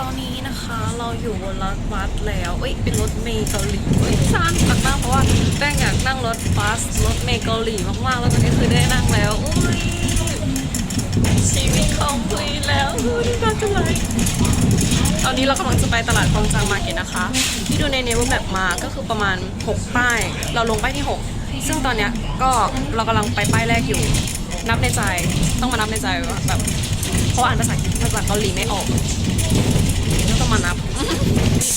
ตอนนี้นะคะเราอยู่บนรถบัสแล้วเอ้ยเป็นรถเมล์เกาหลีเอ้ยสร้างมากมากเพราะว่าแป้งอยากนั่งรถบัสรถเมล์เกาหลีมากๆแล้วตอนนี้คือได้นั่งแล้วอุ้ยชีวิตของพลีแล้วอุ้ยน่าจะไหลตอนนี้เรากำลังจะไปตลาดกองจังมาเก็ตนะคะ ที่ดูในเนเวอร์แบบมาก็คือประมาณ 6 ป้าย เราลงป้ายที่ 6 ซึ่งตอนเนี้ยก็เรากำลังไปป้ายแรกอยู่ นับในใจต้องมานับในใจว่าแบบเพราะอ่านภาษาภาษาเกาหลีไม่ออก ก็ต้องมานับ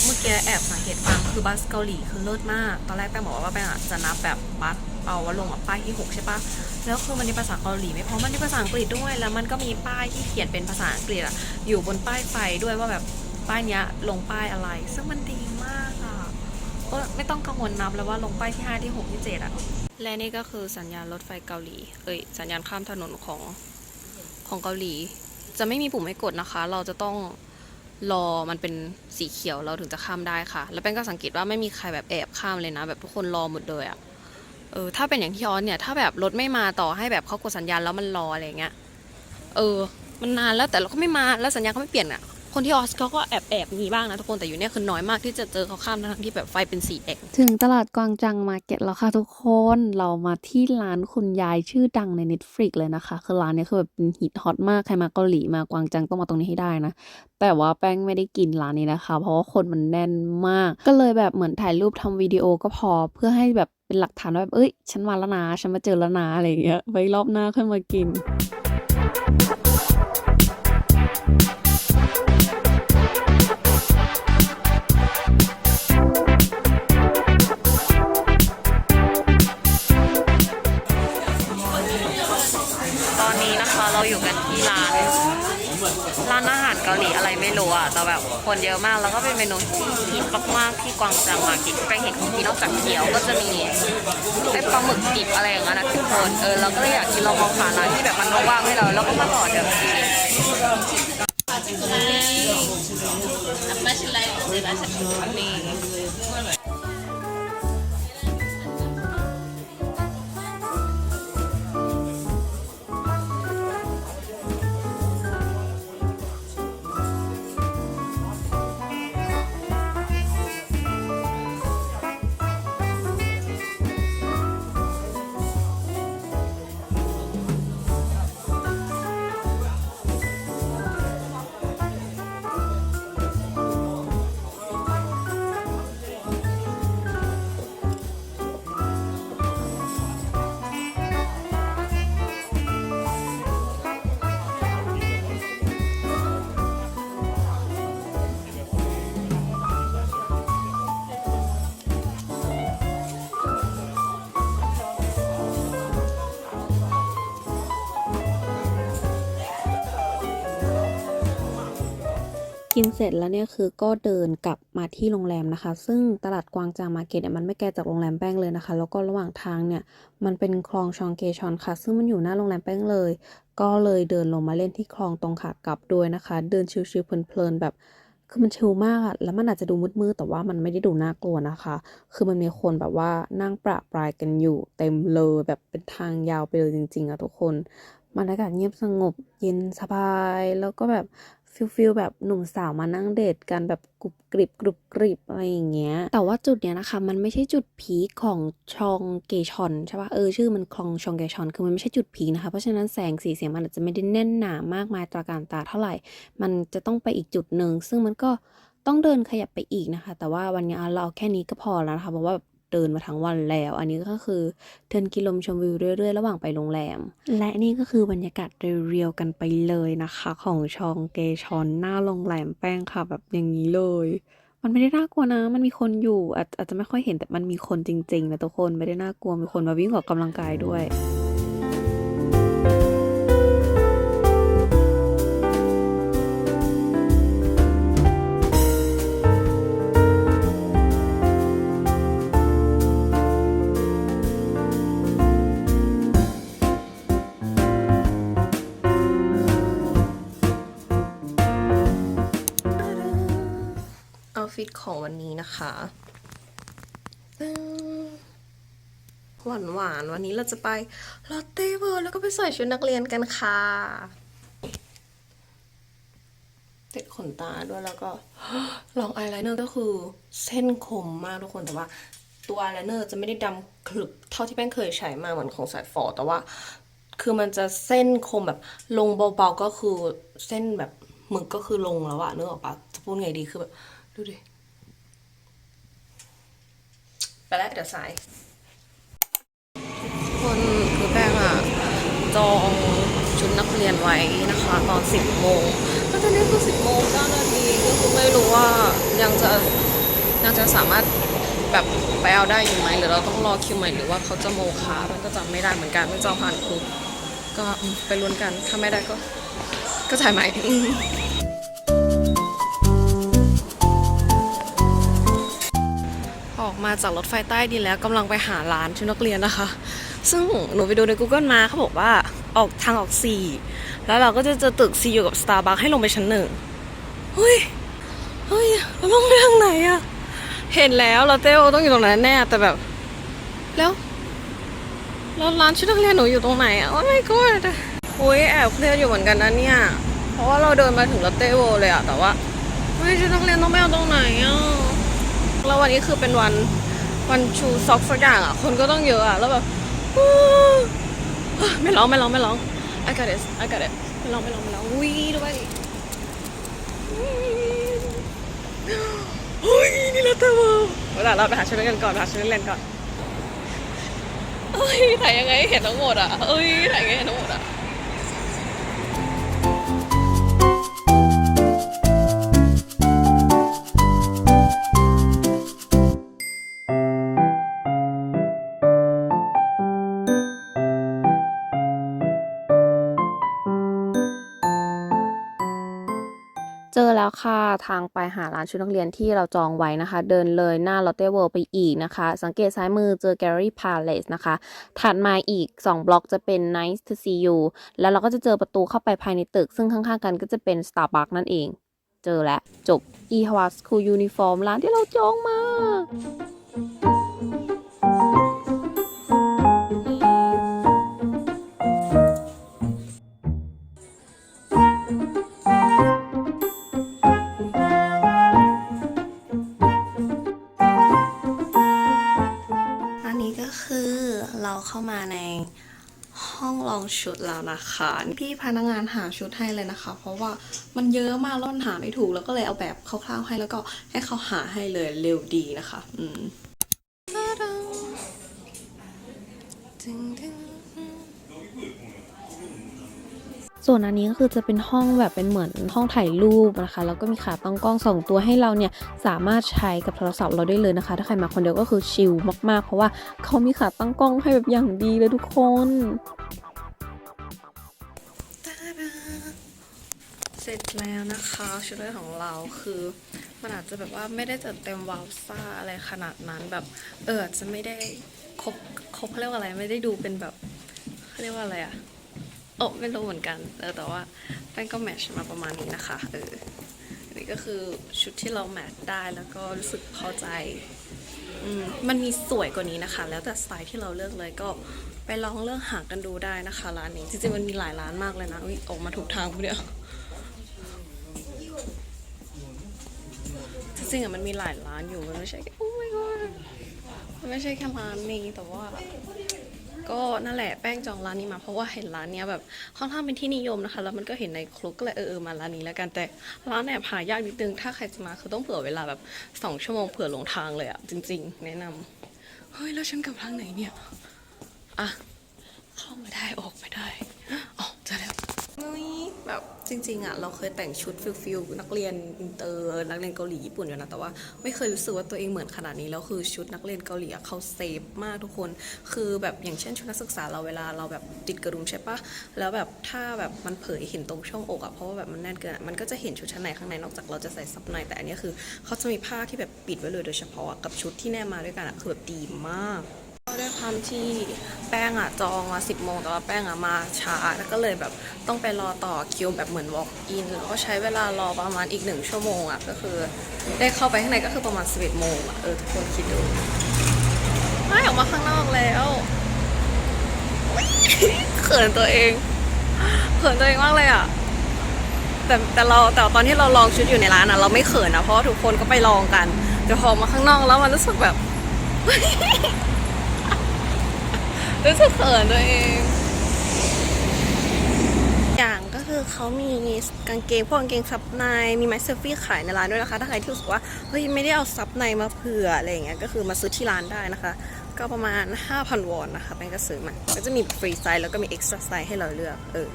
เมื่อกี้แอบสังเกตฟังคือบัสเกาหลีคือเลิศมาก ตอนแรกแป้งบอกว่าแป้งอะจะนับแบบบัสเอาว่าลงแบบป้ายที่ 6 ใช่ปะแล้วคือมันมีภาษาเกาหลีไม่พอมันมีภาษาอังกฤษด้วย แล้วมันก็มีป้ายที่เขียนเป็นภาษาอังกฤษอะอยู่บนป้ายไฟด้วยว่าแบบป้ายเนี้ยลงป้ายอะไร ซึ่งมันดีมากอะเออไม่ต้องกังวลนับแล้วว่าลงป้ายที่ 5 ที่ 6 ที่ 7อะและนี่ก็คือสัญญาณรถไฟเกาหลี เอ้ยสัญญาณข้ามถนนของของเกาหลี จะไม่มีปุ่มให้กดนะคะ เราจะต้อง รอมันเป็นสีเขียวเราถึงจะข้ามได้ค่ะ แล้วเป้งก็สังเกตว่าไม่มีใครแบบแอบข้ามเลยนะ แบบทุกคนรอหมดเลยอะเออถ้าเป็นอย่างที่ออนเนี่ยถ้าแบบรถไม่มาต่อให้แบบเขากดสัญญาณแล้วมันรออะไรเงี้ยเออ มันนานแล้วแต่เราก็ไม่มาแล้วสัญญาณเขาไม่เปลี่ยนอะ คนที่ออสเขาก็แอบแอบมีบ้างนะทุกคนแต่อยู่เนี่ยคือน้อยมากที่จะเจอเขาข้ามทั้งที่แบบไฟเป็นสีแดงถึงตลาดกวางจังมาร์เก็ตแล้วค่ะทุกคนเรามาที่ร้านคุณยายชื่อดังใน Netflix เลยนะคะ คือร้านนี้คือแบบเป็นฮิตฮอตมากใครมาเกาหลีมากวางจังต้องมาตรงนี้ให้ได้นะแต่ว่าแป้งไม่ได้กินร้านนี้นะคะ เพราะว่าคนมันแน่นมาก ก็เลยแบบเหมือนถ่ายรูปทำวิดีโอก็พอเพื่อให้แบบเป็นหลักฐานว่าแบบเอ้ย ฉันมาแล้วนะฉันมาเจอแล้วนะอะไรอย่างเงี้ยไว้รอบหน้าค่อยมากิน อะไรไม่รู้อะแต่แบบคนเยอะมากแล้วก็เป็นเมนูที่ฮิตมากๆที่กวางจังมาร์เก็ตแป้งเห็นคนที่นอกจากเกี๊ยวก็จะมีเป็นปลาหมึกดิบอะไรอย่างเงี้ยนะทุกคนเออเราก็เลยอยากกินเรามองผ่านร้านที่แบบมันว่างๆให้เราแล้วก็มาต่อเดี๋ยวกิน กินเสร็จแล้วเนี่ยคือก็เดินกลับมาที่โรงแรมนะคะ ซึ่งตลาดกวางจางมาร์เก็ตเนี่ยมันไม่ไกลจากโรงแรมแป้งเลยนะคะ แล้วก็ระหว่างทางเนี่ยมันเป็นคลองชองเกชอนค่ะ ซึ่งมันอยู่หน้าโรงแรมแป้งเลย ก็เลยเดินลงมาเล่นที่คลองตรงขากลับด้วยนะคะ เดินชิลๆเพลินๆแบบคือมันชิลมากอะแล้วมันอาจจะดูมืดๆ แต่ว่ามันไม่ได้ดูน่ากลัวนะคะ คือมันมีคนแบบว่านั่งประปรายกันอยู่เต็มเลยแบบเป็นทางยาวไปเลยจริง ๆอะทุกคนบรรยากาศเงียบสงบเย็นสบาย แล้วก็แบบ ฟิลฟิลแบบหนุ่มสาวมานั่งเดทกันแบบกรุบกริบกรุบกริบอะไรอย่างเงี้ย แต่ว่าจุดเนี้ยนะคะ มันไม่ใช่จุดพีคของชองเกชอนใช่ปะเออชื่อมันคลองชองเกชอนคือมันไม่ใช่จุดพีคนะคะ เพราะฉะนั้นแสงสีเสียงมันอาจจะไม่ได้แน่นหนามากมายตราการตาเท่าไหร่ มันจะต้องไปอีกจุดหนึ่งซึ่งมันก็ต้องเดินขยับไปอีกนะคะ แต่ว่าวันนี้เราเอาแค่นี้ก็พอแล้วนะคะเพราะว่า เดินมาทั้งวันแล้ว อันนี้ก็คือเดินกินลมชมวิวเรื่อยๆ ระหว่างไปโรงแรม และนี่ก็คือบรรยากาศเรียวๆกันไปเลยนะคะ ของชองเกชอนหน้าโรงแรมแป้งค่ะแบบอย่างนี้เลย มันไม่ได้น่ากลัวนะ มันมีคนอยู่อาจอาจจะไม่ค่อยเห็นแต่มันมีคนจริงๆนะทุกคนไม่ได้น่ากลัวมีคนมาวิ่งออกกำลังกายด้วย ฟิตของวันนี้นะคะหวานหวานวันนี้เราจะไปลอตเต้เวิร์แล้วก็ไปใส่ชุดนักเรียนกันค่ะ ติดขนตาด้วยแล้วก็ลองอายไลเนอร์ก็คือเส้นคมมากทุกคนแต่ว่าตัวอายไลเนอร์จะไม่ได้ดำคลึบเท่าที่แป้งเคยใช้มาเหมือนของสายฟอแต่ว่า คือมันจะเส้นคมแบบลงเบาๆก็คือเส้นแบบหมึกก็คือลงแล้วอะนึกออกปะจะพูดไงดีคือแบบดูดิ ไปแล้วเดี๋ยวสาย คนคือแป้งอะจองชุดนักเรียนไว้นะคะ ตอน 10 โมงแล้วตอนนี้คือ10 โมง9นาทีก็คือไม่รู้ว่ายังจะยังจะสามารถแบบไปเอาได้อยู่ไหมหรือเราต้องรอคิวใหม่หรือว่าเขาจะโมคามันก็จำไม่ได้เหมือนกันไม่จองผ่านคุกก็ไปลุ้นกันถ้าไม่ได้ก็ก็จ่ายใหม่ มาจากรถไฟใต้ดินแล้วกำลังไปหาร้านชุดนักเรียนนะคะ ซึ่งหนูไปดูใน Google มาเขาบอกว่าออกทางออก 4 แล้วเราก็จะเจอตึก C อยู่กับ Starbucks ให้ลงไปชั้นหนึ่งเฮ้ยเฮ้ยเราต้องไปทางไหนอะเห็นแล้วเราเต้ต้องอยู่ตรงนั้นแน่แต่แบบแล้วแล้วร้านชุดนักเรียนหนูอยู่ตรงไหนอะโอ้ my god โอ้ยแอบเครียดอยู่เหมือนกันนะเนี่ย เพราะว่าเราเดินมาถึงลอตเต้โวเลยอะแต่ว่าเฮ้ยชุดนักเรียนต้องไปเอาตรงไหนอะ แล้ววันนี้คือเป็นวันวันชูซ็อกสักอย่างอะ คนก็ต้องเยอะอะ แล้วแบบไม่ร้องไม่ร้องไม่ร้อง I got it I got it ไม่ร้องไม่ร้องไม่ร้องวีด้วยเฮ้ยนี่ละเตอร์เวลาเราไปหาชุดนักเรียนก่อนไปหาชุดนักเรียนก่อนเอ้ยถ่ายยังไงเห็นทั้งหมดอะเอ้ยถ่ายยังไงเห็นทั้งหมดอะ ทางไปหาร้านชุดนักเรียนที่เราจองไว้นะคะ เดินเลยหน้าลอตเต้เวิลด์ไปอีกนะคะ สังเกตซ้ายมือเจอ Gallery Palace นะคะ ถัดมาอีก 2 บล็อกจะเป็น Nice to see you แล้วเราก็จะเจอประตูเข้าไปภายในตึก ซึ่งข้างๆกันก็จะเป็น Starbucks นั่นเอง เจอแล้วจบ e h w a School Uniform ร้านที่เราจองมา เข้ามาในห้องลองชุดแล้วนะคะพี่พนักงานหาชุดให้เลยนะคะ เพราะว่ามันเยอะมากแล้วมันหาไม่ถูกแล้วก็เลยเอาแบบคร่าวๆให้แล้วก็ให้เขาหาให้เลยเร็วดีนะคะ อืม ส่วนอันนี้ก็คือจะเป็นห้องแบบเป็นเหมือนห้องถ่ายรูปนะคะแล้วก็มีขาตั้งกล้องสองตัวให้เราเนี่ยสามารถใช้กับโทรศัพท์เราได้เลยนะคะ ถ้าใครมาคนเดียวก็คือชิลมากๆ เพราะว่าเขามีขาตั้งกล้องให้แบบอย่างดีเลยทุกคนเสร็จแล้วนะคะชุดแรกของเราคือมันอาจจะแบบว่าไม่ได้จัดเต็มวาวซ่าอะไรขนาดนั้นแบบเออจจะไม่ได้ครบครบเขาเรียกว่าอะไรไม่ได้ดูเป็นแบบเขาเรียกว่าอะไรอะ โอ้ไม่รู้เหมือนกันเออแต่ว่าแป้งก็แมทช์มาประมาณนี้นะคะเอออันนี้ก็คือชุดที่เราแมทช์ได้แล้วก็รู้สึกพอใจอมมันมีสวยกว่านี้นะคะ แล้วแต่สไตล์ที่เราเลือกเลยก็ไปลองเลือกหากันดูได้นะคะร้านนี้จริงๆมันมีหลายร้านมากเลยนะอุ๊ยออกมาถูกทางเนี่ยจริงๆอะมันมีหลายร้านอยู่มันไม่ใช่แค่โอ้ my god มันไม่ใช่แค่ร้านนี้แต่ว่า ก็นั่นแหละแป้งจองร้านนี้มาเพราะว่าเห็นร้านเนี้ยแบบค่อนข้างเป็นที่นิยมนะคะ แล้วมันก็เห็นในคลุกก็เลยเออเออมาร้านนี้แล้วกันแต่ร้านแอบหายากนิดนึงถ้าใครจะมาคือต้องเผื่อเวลาแบบสองชั่วโมงเผื่อหลงทางเลยอะจริง ๆ แนะนำเฮ้ยแล้วฉันกลับทางไหนเนี่ยอะเข้าไม่ได้ออกไม่ได้อ๋อเจอแล้ว เฮ้ยแบบจริงๆอะเราเคยแต่งชุดฟิลฟิลนักเรียนอินเตอร์นักเรียนเกาหลีญี่ปุ่นอยู่นะแต่ว่าไม่เคยรู้สึกว่าตัวเองเหมือนขนาดนี้แล้วคือชุดนักเรียนเกาหลีเขาเซฟมากทุกคน คือแบบอย่างเช่นชุดนักศึกษาเราเวลาเราแบบติดกระดุมใช่ปะแล้วแบบถ้าแบบมันเผยเห็นตรงช่องอกอะเพราะว่าแบบมันแน่นเกินมันก็จะเห็นชุดชั้นในข้างในนอกจากเราจะใส่ซับในแต่อันนี้คือเขาจะมีผ้าที่แบบปิดไว้เลยโดยเฉพาะกับชุดที่แนบมาด้วยกันอะคือแบบดีมาก ด้วยความที่แป้งอะจองมา10โมงแต่ว่าแป้งอะมาช้าแล้วก็เลยแบบต้องไปรอต่อคิวแบบเหมือน walk in แล้วก็ใช้เวลารอประมาณอีกหนึ่งชั่วโมงอะก็คือได้เข้าไปข้างในก็คือประมาณ11โมงอะเออทุกคนคิดดูไม่ออกมาข้างนอกแล้วเขินตัวเองเขินตัวเองมากเลยอะแต่แต่เราแต่ตอนที่เราลองชุดอยู่ในร้านอะเราไม่เขินนะเพราะทุกคนก็ไปลองกันแต่พอมาข้างนอกแล้วมันรู้สึกแบบ รู้สึกเขินตัวเอง อย่างก็คือเขามีกางเกงพวกกางเกงซับในมีไม้เซลฟี่ขายในร้านด้วยนะคะ ถ้าใครที่รู้สึกว่าเฮ้ยไม่ได้เอาซับในมาเผื่ออะไรอย่างเงี้ยก็คือมาซื้อที่ร้านได้นะคะ ก็ประมาณ 5,000 วอนนะคะเป็นก็ซื้อมาก็จะมีฟรีไซส์แล้วก็มีเอ็กซ์ตร้าไซส์ให้เราเลือกเออ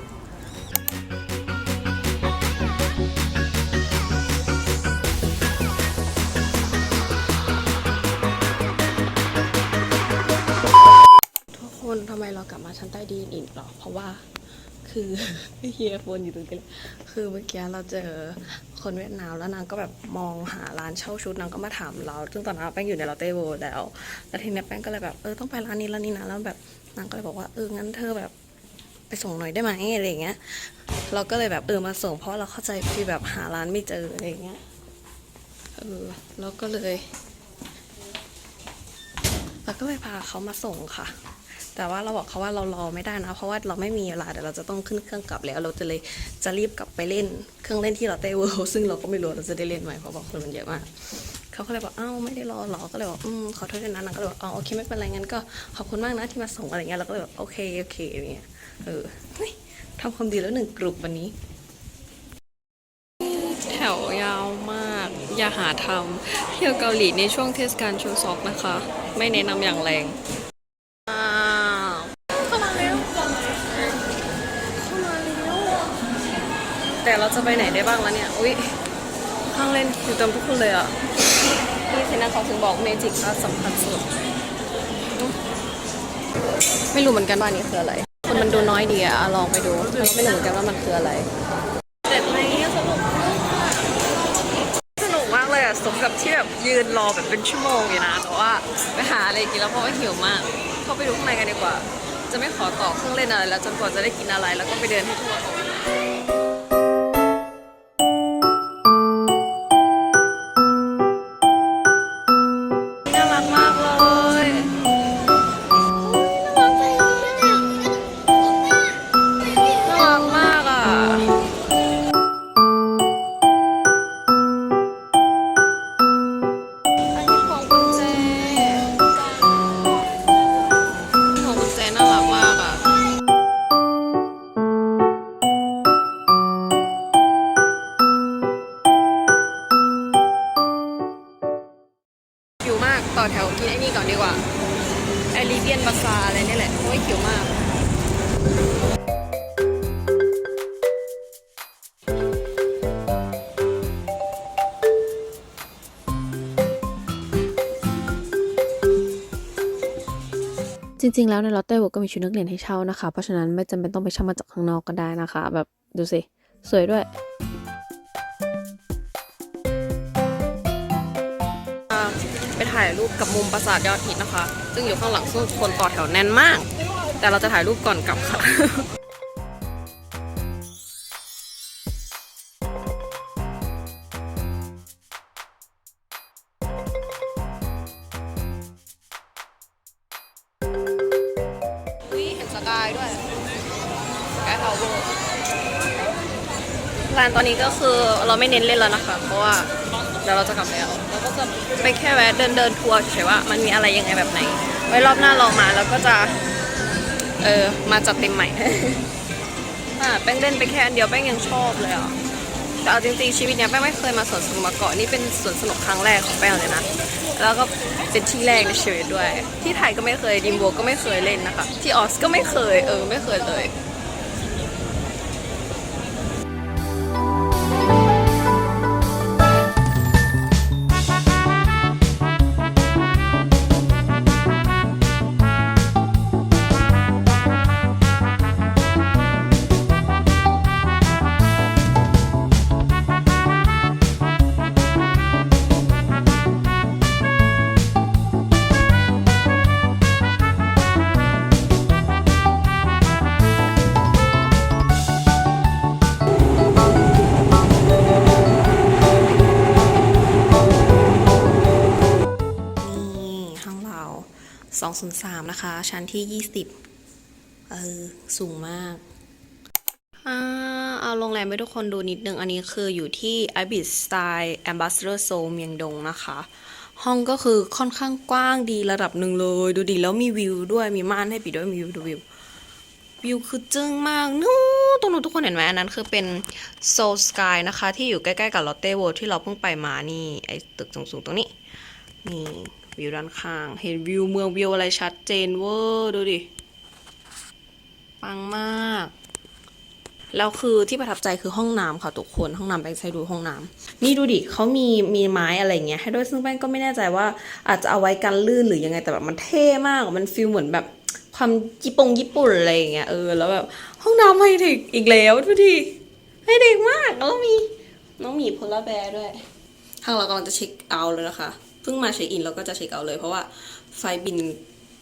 ไมเรากลับมาชั้นใต้ดินอีกหรอ เพราะว่าคือเฮียโฟนอยู่ตรงนี้คือเมื่อกี้เราเจอคนเวียดนามแล้วนางก็แบบมองหาร้านเช่าชุดนางก็มาถามเรา ซึ่งตอนนั้นแป้งอยู่ในลอตเต้โวแล้ว แล้วทีนี้แป้งก็เลยแบบเออต้องไปร้านนี้ร้านนี้นะแล้วแบบนางก็เลยบอกว่าเอองั้นเธอแบบไปส่งหน่อยได้ไหมอะไรเงี้ย เราก็เลยแบบเออมาส่งเพราะเราเข้าใจที่แบบหาร้านไม่เจออะไรเงี้ย เออเราก็เลยเราก็เลยพาเขามาส่งค่ะ แต่ว่าเราบอกเขาว่าเรารอไม่ได้นะ เพราะว่าเราไม่มีเวลาเดี๋ยวเราจะต้องขึ้นเครื่องกลับแล้ว เราจะเลยจะรีบกลับไปเล่นเครื่องเล่นที่เราเต้เวิลด์ซึ่งเราก็ไม่รู้เราจะได้เล่นไหมเพราะบอกคนมันเยอะมากเขาก็เลยบอกอ้าวไม่ได้รอหรอก็เลยบอกอืมขอโทษด้วยนะนางก็เลยบอกอ๋อโอเคไม่เป็นไรงั้นก็ขอบคุณมากนะที่มาส่งอะไรเงี้ยเราก็เลยแบบโอเคโอเคอย่างเงี้ยเออเฮ้ยทำความดีแล้วหนึ่งกลุ่มวันนี้ แถวยาวมาก อย่าหาทำเที่ยวเกาหลีในช่วงเทศกาลชูซอกนะคะ ไม่แนะนำอย่างแรง อ้าวเข้ามาเร็วเข้ามาเร็วแต่ เราจะไปไหนได้บ้างแล้วเนี่ย อุ้ยห้างเล่นอยู่เต็มทุกคนเลยอะพี่เซนันเขาถึงบอกเมจิกก็สำคัญสุด ไม่รู้เหมือนกันว่านี้คืออะไร คนมันดูน้อยดีอะลองไปดูเราไม่รู้เหมือนกันว่ามันคืออะไรเด็ดไหมสนุกมากสนุกมากเลยอะสมกับที่แบบยืนรอแบบเป็นชั่วโมงอยู่นะ แต่ว่าไปหาอะไรกินแล้วเพราะว่าหิวมาก เข้าไปดูข้างในกันดีกว่า จะไม่ขอต่อเครื่องเล่นอะไรแล้วจนกว่าจะได้กินอะไรแล้วก็ไปเดินให้ทั่ว ดีกว่าไอริเบียนบาซาอะไรนี่แหละโอ้ยหิวมาก จริงๆ แล้วในลอตเต้เวิร์ก็มีชุดนักเรียนให้เช่านะคะ เพราะฉะนั้นไม่จำเป็นต้องไปเช่ามาจากข้างนอกก็ได้นะคะ แบบดูสิ สวยด้วย ถ่ายรูปกับมุมปราสาทยอดฮิตนะคะ ซึ่งอยู่ข้างหลังซึ่งคนต่อแถวแน่นมาก แต่เราจะถ่ายรูปก่อนกลับค่ะอุ้ยเห็นสกายด้วยสกายทาวเวอร์ร้านตอนนี้ก็คือเราไม่เน้นเล่นแล้วนะคะ เพราะว่าเดี๋ยวเราจะกลับแล้วเราก็ จะไปแค่แวะเดินเดินทัวร์เฉยว่ามันมีอะไรยังไงแบบไหน ไว้รอบหน้าเรามาแล้วก็จะ เออมาจัดเต็มใหม่อ่าแป้งเล่นไปแค่อันเดียวแป้งยังชอบเลยอะแต่เอาจริงๆชีวิตเนี้ยแป้งไม่เคยมาสวนสนุกมาก่อนนี่เป็นสวนสนุกครั้งแรกของแป้งเลยนะแล้วก็เป็นที่แรกในชีวิตด้วย ที่ไทยก็ไม่เคยดิมโบก็ไม่เคยเล่นนะคะ ที่ออสก็ไม่เคยเออไม่เคยเลย ชั้นที่ 20 เออ สูงมาก อ่า เอาโรงแรมให้ทุกคนดูนิดนึง อันนี้คืออยู่ที่ Ibis Style Ambassador Seoul เมียงดงนะคะ ห้องก็คือค่อนข้างกว้างดีระดับหนึ่งเลย ดูดีแล้วมีวิวด้วยมีม่านให้ปิดด้วยมีวิวดูวิววิวคือจึ้งมากนู้ตรงนู้นทุกคนเห็นไหมอันนั้นคือเป็น Soul Sky นะคะ ที่อยู่ใกล้ ๆ กับ Lotte World ที่เราเพิ่งไปมานี่ ไอตึกสูงๆตรงนี้ นี่ วิวด้านข้าง เห็นวิวเมืองวิวอะไรชัดเจนเวอร์ดูดิ ปังมาก แล้วคือที่ประทับใจคือห้องน้ำค่ะทุกคนห้องน้ำแบงค์ใช้ดูห้องน้ำนี่ดูดิเขามีมีไม้อะไรเงี้ยให้ด้วยซึ่งแบงก็ไม่แน่ใจว่าอาจจะเอาไว้กันลื่นหรือยังไงแต่แบบมันเท่มากมันฟีลเหมือนแบบความญี่ปุ่งญี่ปุ่นอะไรอย่างเงี้ยเออแล้วแบบห้องน้ำไฮเทคอีกแล้วดูดิไฮเทคมากแล้วมีน้องหมีโพลาร์แบร์ด้วยทางเรากำลังจะเช็คเอาท์เลยนะคะ พิ่งมาเช็คอินแล้วก็จะเช็คเอาเลยเพราะว่าไฟบิน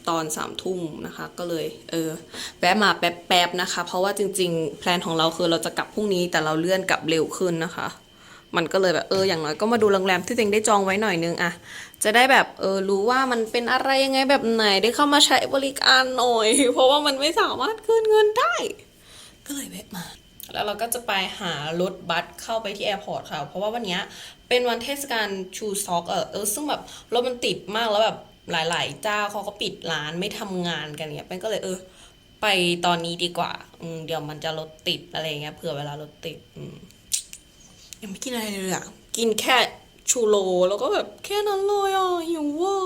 ตอนสามทุ่มนะคะ ก็เลยเออแวะมาแป๊บๆนะคะ เพราะว่าจริงๆ แพลนของเราคือเราจะกลับพรุ่งนี้แต่เราเลื่อนกลับเร็วขึ้นนะคะ มันก็เลยแบบเอออย่างน้อยก็มาดูโรงแรมที่ตัวเองได้จองไว้หน่อยนึงอะจะได้แบบเออรู้ว่ามันเป็นอะไรยังไงแบบไหนได้เข้ามาใช้บริการหน่อย เพราะว่ามันไม่สามารถคืนเงินได้ ก็เลยแวะมา แล้วเราก็จะไปหารถบัสเข้าไปที่แอร์พอร์ตค่ะ เพราะว่าวันนี้เป็นวันเทศกาลชูซ็อกเออเออซึ่งแบบรถมันติดมากแล้วแบบหลายๆ เจ้าเขาก็ปิดร้านไม่ทำงานกันเงี้ยแป้งก็เลยเออ ไปตอนนี้ดีกว่า อืมเดี๋ยวมันจะรถติดอะไรเงี้ยเผื่อเวลารถติด อืมยังไม่กินอะไรเลยอะกินแค่ชูโรแล้วก็แบบแค่นั้นเลยอะหิวเว่า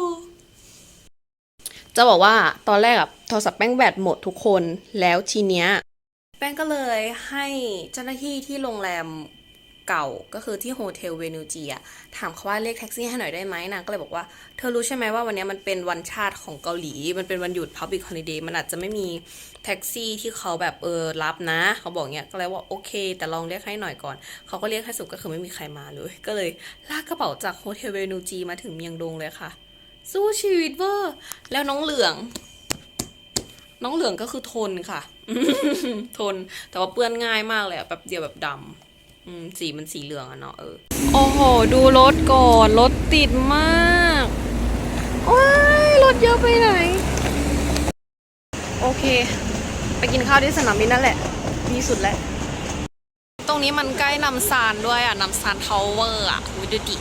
จะบอกว่าตอนแรกอะโทรศัพท์แป้งแบตหมดทุกคนแล้วทีเนี้ย แป้งก็เลยให้เจ้าหน้าที่ที่โรงแรมเก่าก็คือที่โฮเทลเวนูจีอะถามเขาว่าเรียกแท็กซี่ให้หน่อยได้ไหมนางก็เลยบอกว่าเธอรู้ใช่ไหมว่าวันนี้มันเป็นวันชาติของเกาหลี มันเป็นวันหยุด Public Holiday มันอาจจะไม่มีแท็กซี่ที่เขาแบบเออรับนะ เขาบอกเนี้ยก็เลยว่าโอเค แต่ลองเรียกให้หน่อยก่อน เขาก็เรียกให้สุดก็คือไม่มีใครมาเลย ก็เลยลากกระเป๋าจากโฮเทลเวนูจีมาถึงเมียงดงเลยค่ะ สู้ชีวิตเวอร์แล้วน้องเหลือง น้องเหลืองก็คือทนค่ะ ทน แต่ว่าเปื้อนง่ายมากเลยอะแบบเดียวแบบดำอืมสีมันสีเหลืองอะเนาะเออ โอ้โห ดูรถก่อน รถติดมากว้ายรถเยอะไปไหน โอเค ไปกินข้าวที่สนามบินนั่นแหละ ดีสุดแล้ว ตรงนี้มันใกล้นำซานด้วยอะนำซานทาวเวอร์อะอุ๊ยดูดิ